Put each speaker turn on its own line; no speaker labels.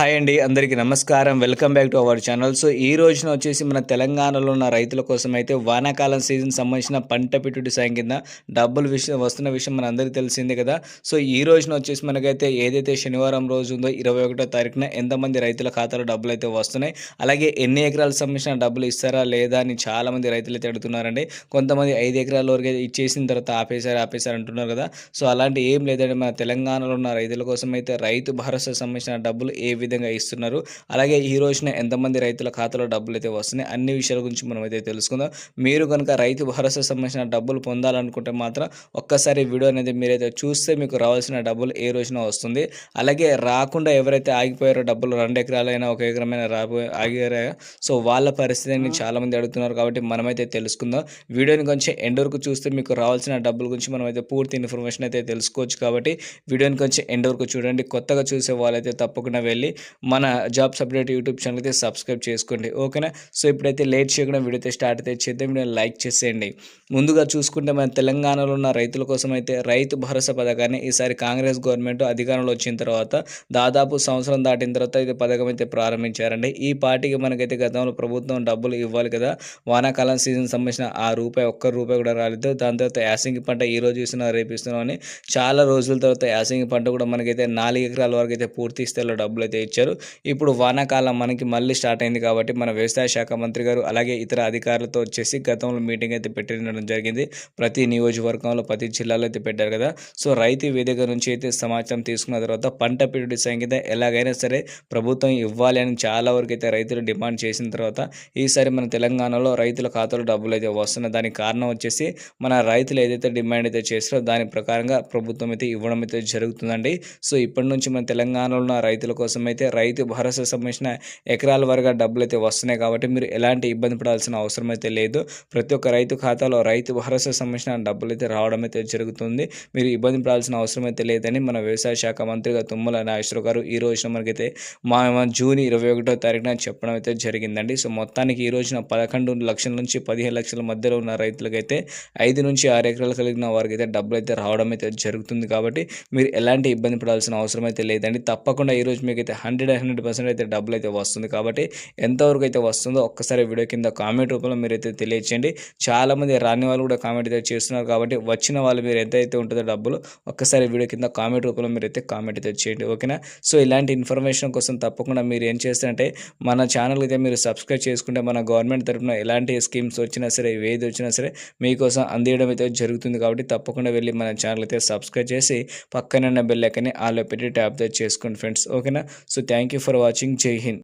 Hi అండి అందరికీ నమస్కారం. Welcome back to our channel. So ఈ రోజున వచ్చేసి మన తెలంగాణలో ఉన్న రైతుల కోసం అయితే వానాకాలం సీజన్ సంబంధించిన పంట పెట్టుబడి సాయం కింద డబ్బులు విషయం వస్తున్న విషయం మన అందరికీ తెలిసిందే కదా. సో ఈ రోజున వచ్చేసి మనకైతే ఏదైతే శనివారం రోజు ఉందో ఇరవై ఒకటో తారీఖున ఎంతమంది రైతుల ఖాతాలో డబ్బులు అయితే వస్తున్నాయి అలాగే ఎన్ని ఎకరాలకు సంబంధించిన డబ్బులు ఇస్తారా లేదా అని చాలామంది రైతులు అయితే అడుగుతున్నారండి. కొంతమంది ఐదు ఎకరాల వరకు అయితే ఇచ్చేసిన తర్వాత ఆపేశారు ఆపేశారు అంటున్నారు కదా. సో అలాంటి ఏం లేదండి. మన తెలంగాణలో ఉన్న రైతుల కోసం అయితే రైతు భరోసా సంబంధించిన డబ్బులు ఏ విధంగా ఇస్తున్నారు. అలాగే ఈ రోజున ఎంతమంది రైతుల ఖాతాలో డబ్బులు అయితే వస్తున్నాయి అన్ని విషయాల గురించి మనం అయితే తెలుసుకుందాం. మీరు కనుక రైతు భరోసా సంబంధించిన డబ్బులు పొందాలనుకుంటే మాత్రం ఒక్కసారి వీడియో అనేది మీరైతే చూస్తే మీకు రావాల్సిన డబ్బులు ఏ రోజున వస్తుంది. అలాగే రాకుండా ఎవరైతే ఆగిపోయారో డబ్బులు రెండు ఎకరాలైనా ఒక ఎకరమైనా రాబోయే ఆగారా? సో వాళ్ళ పరిస్థితిని చాలా మంది అడుగుతున్నారు కాబట్టి మనమైతే తెలుసుకుందాం. వీడియోని కొంచెం ఎండ్ వరకు చూస్తే మీకు రావాల్సిన డబ్బుల గురించి మనమైతే పూర్తి ఇన్ఫర్మేషన్ అయితే తెలుసుకోవచ్చు కాబట్టి వీడియోని కొంచెం ఎండ్ వరకు చూడండి. కొత్తగా చూసే వాళ్ళైతే తప్పకుండా వెళ్ళి మన జాబ్ సపరేట్ యూట్యూబ్ ఛానల్ అయితే సబ్స్క్రైబ్ చేసుకోండి ఓకేనా? సో ఇప్పుడైతే లేట్ చేయకుండా వీడియో అయితే స్టార్ట్ అయితే చేద్దాం. వీడియో లైక్ చేసేయండి. ముందుగా చూసుకుంటే మన తెలంగాణలో ఉన్న రైతుల కోసం అయితే రైతు భరోసా పథకాన్ని ఈసారి కాంగ్రెస్ గవర్నమెంట్ అధికారంలో వచ్చిన తర్వాత దాదాపు సంవత్సరం దాటిన తర్వాత ఇది పథకం అయితే ప్రారంభించారండి. ఈ పార్టీకి మనకైతే గతంలో ప్రభుత్వం డబ్బులు ఇవ్వాలి కదా. వానాకాలం సీజన్ సంబంధించిన ఆ రూపాయి ఒక్క రూపాయి కూడా రాలేదు. దాని తర్వాత యాసింగి పంట ఈ రోజు ఇస్తున్నా రేపు ఇస్తున్నాం అని చాలా రోజుల తర్వాత యాసింగి పంట కూడా మనకైతే నాలుగు ఎకరాల వరకు అయితే పూర్తి స్థాయిలో డబ్బులు అయితే ఇచ్చారు. ఇప్పుడు వానాకాలం మనకి మళ్ళీ స్టార్ట్ అయింది కాబట్టి మన వ్యవసాయ శాఖ మంత్రి గారు అలాగే ఇతర అధికారులతో వచ్చేసి గతంలో మీటింగ్ అయితే పెట్టడం జరిగింది. ప్రతి నియోజకవర్గంలో ప్రతి జిల్లాలో అయితే పెట్టారు కదా. సో రైతు వేదిక నుంచి అయితే సమాచారం తీసుకున్న తర్వాత పంట పెట్టుబడి సంఖ్య ఎలాగైనా సరే ప్రభుత్వం ఇవ్వాలి అని చాలా వరకు అయితే రైతులు డిమాండ్ చేసిన తర్వాత ఈసారి మన తెలంగాణలో రైతుల ఖాతాలో డబ్బులు అయితే వస్తున్నాయి. దానికి కారణం వచ్చేసి మన రైతులు ఏదైతే డిమాండ్ అయితే చేస్తారో దాని ప్రకారంగా ప్రభుత్వం అయితే ఇవ్వడం అయితే జరుగుతుందండి. సో ఇప్పటి నుంచి మన తెలంగాణలో ఉన్న రైతుల కోసం అయితే రైతు భరోసా సంబంధించిన ఎకరాల వరకు డబ్బులు అయితే వస్తున్నాయి కాబట్టి మీరు ఎలాంటి ఇబ్బంది పడాల్సిన అవసరం అయితే లేదు. ప్రతి ఒక్క రైతు ఖాతాలో రైతు భరోసా సంబంధించిన డబ్బులు అయితే రావడం అయితే జరుగుతుంది. మీరు ఇబ్బంది పడాల్సిన అవసరం అయితే లేదని మన వ్యవసాయ శాఖ మంత్రిగా తుమ్మల నాగేశ్వర గారు ఈ రోజున మనకైతే మా జూన్ ఇరవై ఒకటో తారీఖున చెప్పడం అయితే జరిగిందండి. సో మొత్తానికి ఈ రోజున పదకొండు లక్షల నుంచి పదిహేను లక్షల మధ్యలో ఉన్న రైతులకైతే ఐదు నుంచి ఆరు ఎకరాలు కలిగిన వారికి అయితే డబ్బులు అయితే రావడం అయితే జరుగుతుంది కాబట్టి మీరు ఎలాంటి ఇబ్బంది పడాల్సిన అవసరం అయితే లేదండి. తప్పకుండా ఈరోజు మీకైతే హండ్రెడ్ హండ్రెడ్ పర్సెంట్ అయితే డబ్బులు అయితే వస్తుంది. కాబట్టి ఎంతవరకు అయితే వస్తుందో ఒక్కసారి వీడియో కింద కామెంట్ రూపంలో మీరైతే తెలియచేయండి. చాలామంది రాని వాళ్ళు కూడా కామెంట్ అయితే చేస్తున్నారు. కాబట్టి వచ్చిన వాళ్ళు మీరు ఎంత అయితే ఉంటుందో డబ్బులు ఒక్కసారి వీడియో కింద కామెంట్ రూపంలో మీరైతే కామెంట్ అయితే చేయండి. ఓకేనా? సో ఇలాంటి ఇన్ఫర్మేషన్ కోసం తప్పకుండా మీరు ఏం చేస్తారంటే మన ఛానల్ అయితే మీరు సబ్స్క్రైబ్ చేసుకుంటే మన గవర్నమెంట్ తరఫున ఎలాంటి స్కీమ్స్ వచ్చినా సరే ఏది వచ్చినా సరే మీకోసం అందియడం అయితే జరుగుతుంది. కాబట్టి తప్పకుండా వెళ్ళి మన ఛానల్ అయితే సబ్స్క్రైబ్ చేసి పక్కన బెల్ ఐకని ఆలో పెట్టి ట్యాప్ చేసుకోండి ఫ్రెండ్స్. ఓకేనా? So thank you for watching. Jai Hind.